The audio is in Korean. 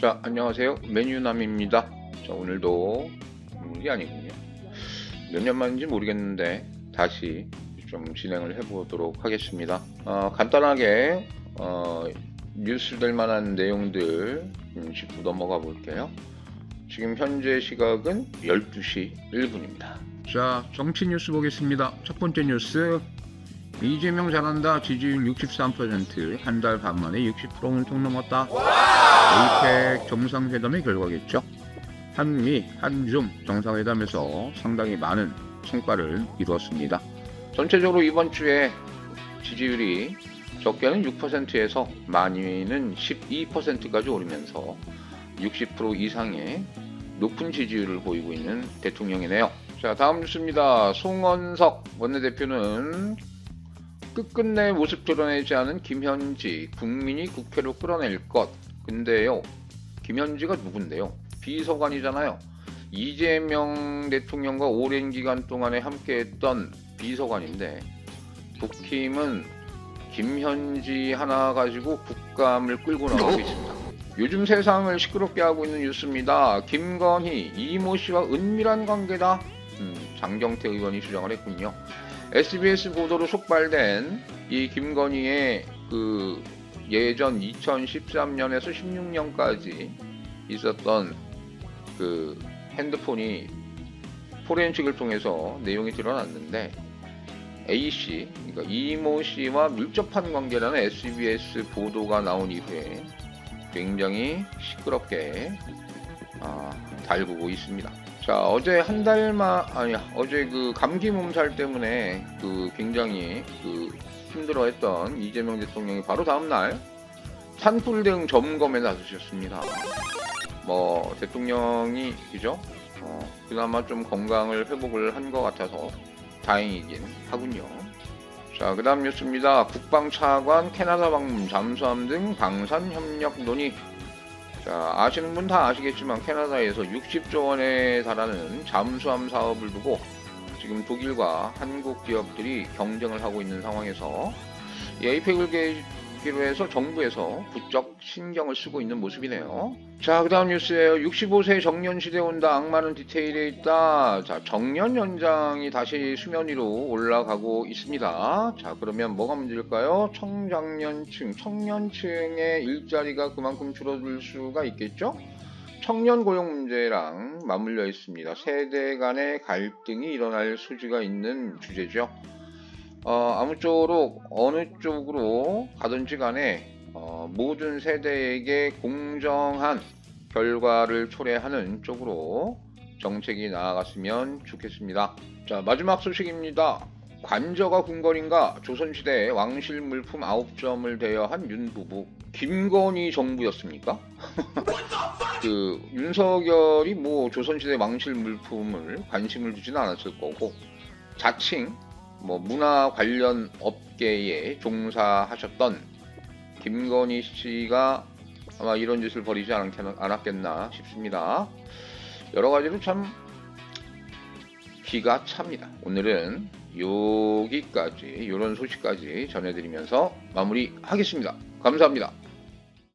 자, 안녕하세요. 메뉴남입니다. 자, 오늘도 오늘이 아니군요. 몇 년 만인지 모르겠는데 다시 좀 진행을 해보도록 하겠습니다. 어, 간단하게 어, 뉴스 될 만한 내용들 좀 짚고 넘어가 볼게요. 지금 현재 시각은 12시 1분입니다. 자, 정치 뉴스 보겠습니다. 첫 번째 뉴스. 이재명 잘한다. 지지율 63%. 한 달 반 만에 60%는 통 넘었다. 에이펙 정상회담의 결과겠죠. 한미, 한중 정상회담에서 상당히 많은 성과를 이루었습니다. 전체적으로 이번 주에 지지율이 적게는 6%에서 많이는 12%까지 오르면서 60% 이상의 높은 지지율을 보이고 있는 대통령이네요. 자, 다음 뉴스입니다. 송원석 원내대표는 끝끝내 모습 드러내지 않은 김현지 국민이 국회로 끌어낼 것. 근데요, 김현지가 누군데요? 비서관이잖아요. 이재명 대통령과 오랜 기간 동안에 함께했던 비서관인데 국힘은 김현지 하나 가지고 국감을 끌고 나가고 있습니다. 요즘 세상을 시끄럽게 하고 있는 뉴스입니다. 김건희, 이모 씨와 은밀한 관계다. 음, 장경태 의원이 주장을 했군요. SBS 보도로 속발된 이 김건희의 그 예전 2013년에서 16년까지 있었던 그 핸드폰이 포렌식을 통해서 내용이 드러났는데 A 씨, 그러니까 이모 씨와 밀접한 관계라는 SBS 보도가 나온 이후에 굉장히 시끄럽게 아, 달구고 있습니다. 자 어제 한 달만 아니 어제 그 감기 몸살 때문에 그 굉장히 그 힘들어했던 이재명 대통령이 바로 다음 날 산불 대응 점검에 나서셨습니다. 뭐 대통령이 그죠? 어, 그나마 좀 건강을 회복을 한 것 같아서 다행이긴 하군요. 자, 그 다음 뉴스입니다. 국방차관 캐나다 방문 잠수함 등 방산 협력 논의. 자, 아시는 분 다 아시겠지만 캐나다에서 60조 원에 달하는 잠수함 사업을 두고 지금 독일과 한국 기업들이 경쟁을 하고 있는 상황에서 이 에이펙을 계기로 해서 정부에서 부쩍 신경을 쓰고 있는 모습이네요. 자, 그 다음 뉴스예요. 65세 정년 시대 온다. 악마는 디테일에 있다. 자, 정년 연장이 다시 수면 위로 올라가고 있습니다. 자, 그러면 뭐가 문제일까요? 청장년층, 청년층의 일자리가 그만큼 줄어들 수가 있겠죠? 청년 고용 문제랑 맞물려 있습니다. 세대 간의 갈등이 일어날 소지가 있는 주제죠. 어, 아무쪼록 어느 쪽으로 가든지 간에 어, 모든 세대에게 공정한 결과를 초래하는 쪽으로 정책이 나아갔으면 좋겠습니다. 자, 마지막 소식입니다. 관저가 궁궐인가 조선시대 왕실 물품 9점을 대여한 윤 부부 김건희 정부였습니까? 그 윤석열이 뭐 조선시대 왕실 물품을 관심을 두지는 않았을 거고 자칭 뭐 문화 관련 업계에 종사하셨던 김건희 씨가 아마 이런 짓을 벌이지 않았겠- 않았겠나 싶습니다. 여러 가지로 참 기가 찹니다. 오늘은 여기까지 이런 소식까지 전해드리면서 마무리하겠습니다. 감사합니다.